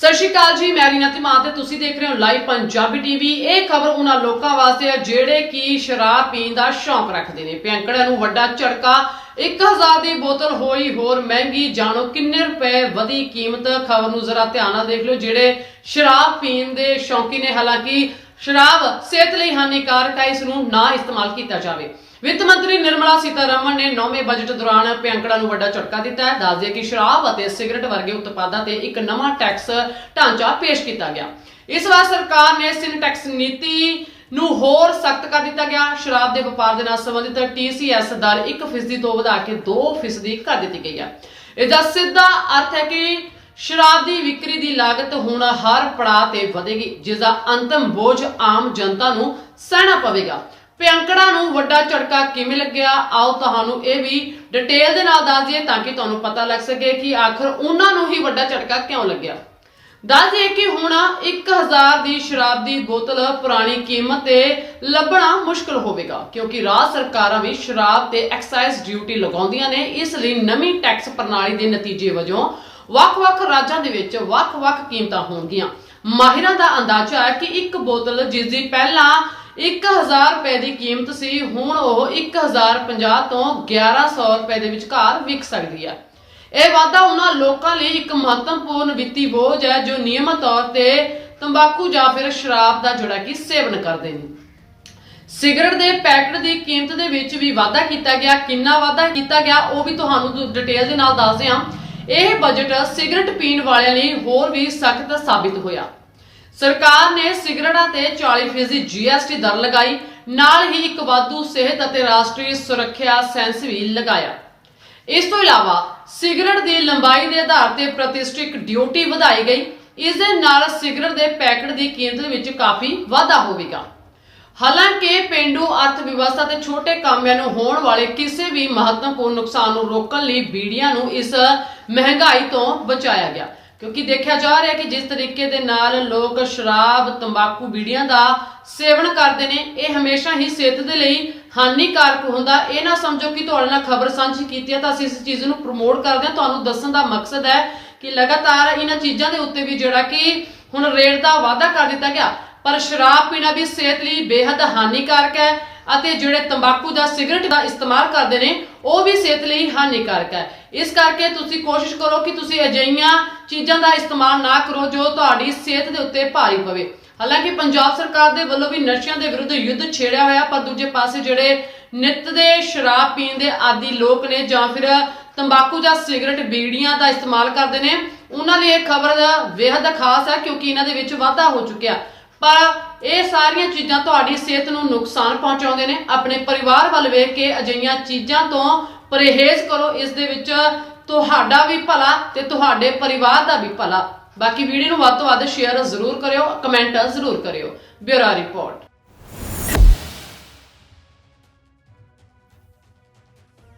ਸਤਿ ਸ਼੍ਰੀ ਅਕਾਲ ਜੀ, ਮੈਂ ਰੀਨਾ ਧੀਮਾਨ ਤੇ ਤੁਸੀਂ ਦੇਖ ਰਹੇ ਹੋ ਲਾਈਵ ਪੰਜਾਬੀ ਟੀਵੀ। ਇਹ ਖਬਰ ਉਹਨਾਂ ਲੋਕਾਂ ਵਾਸਤੇ ਹੈ ਜਿਹੜੇ ਕਿ ਸ਼ਰਾਬ ਪੀਣ ਦਾ ਸ਼ੌਂਕ ਰੱਖਦੇ ਨੇ। ਪਿੰਕੜਿਆਂ ਨੂੰ ਵੱਡਾ ਝਟਕਾ 1000 ਦੀ ਬੋਤਲ ਹੋਈ ਹੋਰ ਮਹਿੰਗੀ, ਜਾਣੋ ਕਿੰਨੇ ਰੁਪਏ ਵਧੀ ਕੀਮਤ। ਖਬਰ ਨੂੰ ਜ਼ਰਾ ਧਿਆਨ ਨਾਲ ਦੇਖ ਲਓ, ਜਿਹੜੇ ਸ਼ਰਾਬ ਪੀਣ ਦੇ ਸ਼ੌਂਕੀ ਨੇ। ਹਾਲਾਂਕਿ ਸ਼ਰਾਬ ਸਿਹਤ ਲਈ ਹਾਨੀਕਾਰਕ ਹੈ, ਇਸ ਨੂੰ ਨਾ ਇਸਤੇਮਾਲ ਕੀਤਾ ਜਾਵੇ। ਵਿੱਤ ਮੰਤਰੀ ਨਿਰਮਲਾ ਸੀਤਾਰਮਨ ਨੇ ਨੌਵੇਂ ਬਜਟ ਦੌਰਾਨ ਪਿੰਕੜਾ ਨੂੰ ਵੱਡਾ ਝਟਕਾ ਦਿੱਤਾ ਹੈ। ਦੱਸਦੇ ਕਿ ਸ਼ਰਾਬ ਅਤੇ ਸਿਗਰਟ ਵਰਗੇ ਉਤਪਾਦਾਂ ਤੇ ਇੱਕ ਨਵਾਂ ਟੈਕਸ ਢਾਂਚਾ ਪੇਸ਼ ਕੀਤਾ ਗਿਆ। ਇਸ ਵਾਰ ਸਰਕਾਰ ਨੇ ਸਿਨ ਨੀਤੀ ਨੂੰ ਹੋਰ ਸਖਤ ਕਰ ਦਿੱਤਾ ਗਿਆ। ਸ਼ਰਾਬ ਦੇ ਵਪਾਰ ਦੇ ਨਾਲ ਸੰਬੰਧਿਤ TCS ਦਰ 1% ਤੋਂ ਵਧਾ ਕੇ 2% ਕਰ ਦਿੱਤੀ ਗਈ ਹੈ। ਇਸ ਦਾ ਸਿੱਧਾ ਅਰਥ ਹੈ ਕਿ ਸ਼ਰਾਬ ਦੀ ਵਿਕਰੀ ਦੀ ਲਾਗਤ ਹੁਣ ਹਰ ਪੜਾਅ ਤੇ ਵਧੇਗੀ ਜਿਸ ਦਾ ਅੰਤਮ ਬੋਝ ਆਮ ਜਨਤਾ ਨੂੰ ਸਹਿਣਾ ਪਵੇਗਾ। ਪਿਆੰਕੜਾ ਨੂੰ ਵੱਡਾ ਝਟਕਾ ਕਿਵੇਂ ਲੱਗਿਆ? ਆਓ ਤੁਹਾਨੂੰ ਇਹ ਵੀ ਡਿਟੇਲ ਦੇ ਨਾਲ ਦੱਸ ਦਈਏ ਤਾਂ ਕਿ ਤੁਹਾਨੂੰ ਪਤਾ ਲੱਗ ਸਕੇ ਕਿ ਆਖਰ ਉਹਨਾਂ ਨੂੰ ਹੀ ਵੱਡਾ ਝਟਕਾ ਕਿਉਂ ਲੱਗਿਆ? ਦੱਸ ਦਈਏ ਕਿ ਹੁਣ 1000 ਦੀ ਸ਼ਰਾਬ ਦੀ ਬੋਤਲ ਪੁਰਾਣੀ ਕੀਮਤ ਤੇ ਲੱਭਣਾ ਮੁਸ਼ਕਲ ਹੋਵੇਗਾ, ਕਿਉਂਕਿ ਰਾਜ ਸਰਕਾਰਾਂ ਵੀ ਸ਼ਰਾਬ ਤੇ ਐਕਸਾਈਜ਼ ਡਿਊਟੀ ਲਗਾਉਂਦੀਆਂ ਨੇ, ਇਸ ਲਈ ਨਵੀਂ ਟੈਕਸ ਪ੍ਰਣਾਲੀ ਦੇ ਨਤੀਜੇ ਵਜੋਂ ਵੱਖ-ਵੱਖ ਰਾਜਾਂ ਦੇ ਵਿੱਚ ਵੱਖ-ਵੱਖ ਕੀਮਤਾਂ ਹੋਣਗੀਆਂ। ਮਾਹਿਰਾਂ ਦਾ ਅੰਦਾਜ਼ਾ ਹੈ ਕਿ ਇੱਕ ਬੋਤਲ ਜਿਸ ਦੀ ਪਹਿਲਾਂ 1000 ਰੁਪਏ ਦੀ ਕੀਮਤ ਸੀ, ਹੁਣ ਉਹ 1050 ਤੋਂ 1100 ਰੁਪਏ ਦੇ ਵਿਚਕਾਰ ਵਿਕ ਸਕਦੀ ਹੈ ਇਹ ਵਾਧਾ ਉਹਨਾਂ ਲੋਕਾਂ ਲਈ ਇੱਕ ਮਹੱਤਵਪੂਰਨ ਵਿੱਤੀ ਬੋਝ ਹੈ, ਜੋ ਨਿਯਮਤ ਤੌਰ ਤੇ ਤੰਬਾਕੂ ਜਾਂ ਫਿਰ ਸ਼ਰਾਬ ਦਾ ਜਿਹੜਾ ਕਿ ਸੇਵਨ ਕਰਦੇ ਨੇ। ਸਿਗਰਟ ਦੇ ਪੈਕਟ ਦੀ ਕੀਮਤ ਦੇ ਵਿੱਚ ਵੀ ਵਾਧਾ ਕੀਤਾ ਗਿਆ। ਕਿੰਨਾ ਵਾਧਾ ਕੀਤਾ ਗਿਆ, ਉਹ ਵੀ ਤੁਹਾਨੂੰ ਡਿਟੇਲ ਦੇ ਨਾਲ ਦੱਸਦੇ ਹਾਂ ਇਹ ਬਜਟ ਸਿਗਰਟ ਪੀਣ ਵਾਲਿਆਂ ਲਈ ਹੋਰ ਵੀ ਸਖਤ ਸਾਬਿਤ ਹੋਇਆ। ਸਰਕਾਰ ਨੇ ਸਿਗਰਟਾਂ ਤੇ 40% ਜੀਐਸਟੀ ਦਰ ਲਗਾਈ। ਨਾਲ ਹੀ ਇੱਕ ਵਾਧੂ ਸਿਹਤ ਅਤੇ ਰਾਸ਼ਟਰੀ ਸੁਰੱਖਿਆ ਸੈਂਸ ਵੀ ਲਗਾਇਆ। ਇਸ ਤੋਂ ਇਲਾਵਾ ਸਿਗਰਟ ਦੀ ਲੰਬਾਈ ਦੇ ਆਧਾਰ ਤੇ ਪ੍ਰਤੀਸ਼ਠਿਕ ਡਿਊਟੀ ਵਧਾਈ ਗਈ। ਇਸ ਦੇ ਨਾਲ ਸਿਗਰਟ ਦੇ ਪੈਕਟ ਦੀ ਕੀਮਤ ਵਿੱਚ ਕਾਫੀ ਵਾਧਾ ਹੋਵੇਗਾ। ਹਾਲਾਂਕਿ ਪਿੰਡੂ ਅਰਥ ਵਿਵਸਥਾ ਤੇ ਛੋਟੇ ਕਾਮਿਆਂ ਨੂੰ ਹੋਣ ਵਾਲੇ ਕਿਸੇ ਵੀ ਮਹੱਤਵਪੂਰਨ ਨੁਕਸਾਨ ਨੂੰ ਰੋਕਣ ਲਈ ਬੀੜੀਆਂ ਨੂੰ ਇਸ ਮਹਿੰਗਾਈ ਤੋਂ ਬਚਾਇਆ ਗਿਆ। ਕਿਉਂਕਿ ਦੇਖਿਆ ਜਾ ਰਿਹਾ ਕਿ ਜਿਸ ਤਰੀਕੇ ਦੇ ਨਾਲ ਲੋਕ ਸ਼ਰਾਬ, ਤੰਬਾਕੂ ਬੀੜੀਆਂ ਦਾ ਸੇਵਨ ਕਰਦੇ ਨੇ, ਇਹ ਹਮੇਸ਼ਾ ਹੀ ਸਿਹਤ ਦੇ ਲਈ ਹਾਨੀਕਾਰਕ ਹੁੰਦਾ। ਇਹ ਨਾ ਸਮਝੋ ਕਿ ਤੁਹਾਡੇ ਨਾਲ ਖਬਰ ਸਾਂਝੀ ਕੀਤੀ ਹੈ ਤਾਂ ਅਸੀਂ ਇਸ ਚੀਜ਼ ਨੂੰ ਪ੍ਰਮੋਟ ਕਰਦੇ ਹਾਂ। ਤੁਹਾਨੂੰ ਦੱਸਣ ਦਾ ਮਕਸਦ ਹੈ ਕਿ ਲਗਾਤਾਰ ਇਹਨਾਂ ਚੀਜ਼ਾਂ ਦੇ ਉੱਤੇ ਵੀ ਜਿਹੜਾ ਕਿ ਹੁਣ ਰੇਟ ਦਾ ਵਾਅਦਾ ਕਰ ਦਿੱਤਾ ਗਿਆ। ਪਰ ਸ਼ਰਾਬ ਪੀਣਾ ਵੀ ਸਿਹਤ ਲਈ ਬੇहद ਹਾਨੀਕਾਰਕ ਹੈ ਅਤੇ ਜਿਹੜੇ ਤੰਬਾਕੂ ਦਾ ਸਿਗਰਟ ਦਾ ਇਸਤੇਮਾਲ ਕਰਦੇ ਨੇ ਉਹ ਵੀ ਸਿਹਤ ਲਈ ਹਾਨੀਕਾਰਕ ਹੈ। ਇਸ ਕਰਕੇ ਤੁਸੀਂ ਕੋਸ਼ਿਸ਼ ਕਰੋ ਕਿ ਤੁਸੀਂ ਅਜਿਹੀਆਂ ਚੀਜ਼ਾਂ ਦਾ ਇਸਤੇਮਾਲ ਨਾ ਕਰੋ ਜੋ ਤੁਹਾਡੀ ਸਿਹਤ ਦੇ ਉੱਤੇ ਭਾਰੀ ਪਵੇ। ਹਾਲਾਂਕਿ ਪੰਜਾਬ ਸਰਕਾਰ ਦੇ ਵੱਲੋਂ ਵੀ ਨਸ਼ਿਆਂ ਦੇ ਵਿਰੁੱਧ ਯੁੱਧ ਛੇੜਿਆ ਹੋਇਆ, ਪਰ ਦੂਜੇ ਪਾਸੇ ਜਿਹੜੇ ਨਿੱਤ ਦੇ ਸ਼ਰਾਬ ਪੀਣ ਦੇ ਆਦੀ ਲੋਕ ਨੇ ਜਾਂ ਫਿਰ ਤੰਬਾਕੂ ਜਾਂ ਸਿਗਰਟ ਬੀੜੀਆਂ ਦਾ ਇਸਤੇਮਾਲ ਕਰਦੇ ਨੇ, ਉਹਨਾਂ ਲਈ ਇਹ ਖਬਰ ਬੇहद ਖਾਸ ਹੈ ਕਿਉਂਕਿ ਇਹਨਾਂ ਦੇ ਵਿੱਚ ਵਾਧਾ ਹੋ ਚੁੱਕਿਆ। ਪਰ ਇਹ ਸਾਰੀਆਂ ਚੀਜ਼ਾਂ ਤੁਹਾਡੀ ਸਿਹਤ ਨੂੰ ਨੁਕਸਾਨ ਪਹੁੰਚਾਉਂਦੇ ਨੇ। ਆਪਣੇ ਪਰਿਵਾਰ ਵੱਲ ਵੇਖ ਕੇ ਅਜਿਹੀਆਂ ਚੀਜ਼ਾਂ ਤੋਂ ਪਰਹੇਜ਼ ਕਰੋ। ਇਸ ਦੇ ਵਿੱਚ ਤੁਹਾਡਾ ਵੀ ਭਲਾ ਤੇ ਤੁਹਾਡੇ ਪਰਿਵਾਰ ਦਾ ਵੀ ਭਲਾ। ਬਾਕੀ ਵੀਡੀਓ ਨੂੰ ਵੱਧ ਤੋਂ ਵੱਧ ਸ਼ੇਅਰ ਜ਼ਰੂਰ ਕਰਿਓ ਕਮੈਂਟ ਜ਼ਰੂਰ ਕਰਿਓ। Bureau report